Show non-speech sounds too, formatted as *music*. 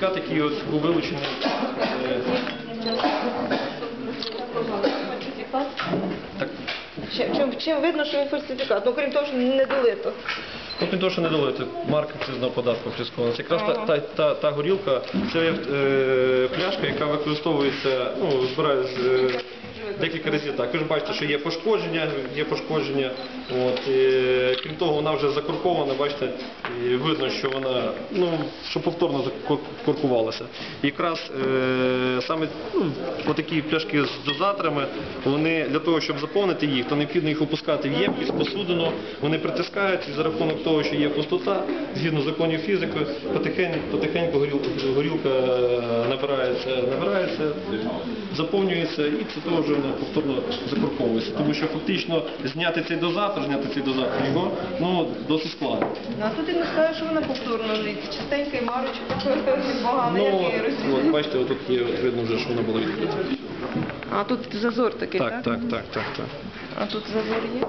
сертифікат, який от був вилучений. Так, Чим, чим, чим видно, що він фальсифікат? Ну, крім того, що не долито. Тут не то, що не долити, марка акцизного податку прискована. Це якраз та, та, та, та горілка, це є е, пляшка, яка використовується, ну, збирає з, е, декілька разів так. Ви ж бачите, що є пошкодження, є пошкодження. От, е, крім того, вона вже закоркована, бачите, і видно, що вона, ну, що повторно закоркувалася. І якраз е, саме ну, отакі пляшки з дозаторами, вони для того, щоб заповнити їх, то необхідно їх опускати в ємкість, посудину, вони притискають і за рахунок того, що є пустота, згідно законів фізики, потихеньку, потихеньку горілка, е, набирається, набирається, заповнюється і це вже вона повторно закорковується. Тому що фактично зняти цей дозатор, зняти цей дозатор його, ну досить складно. Ну, а тут і не скажеш, що вона повторно лить. Чистенька і марочка, *laughs* погана, Ну, як її от, бачите, отут є видно вже, що вона була відкрита. А тут зазор такий, Так, так, так, так, так. А тут зазор є?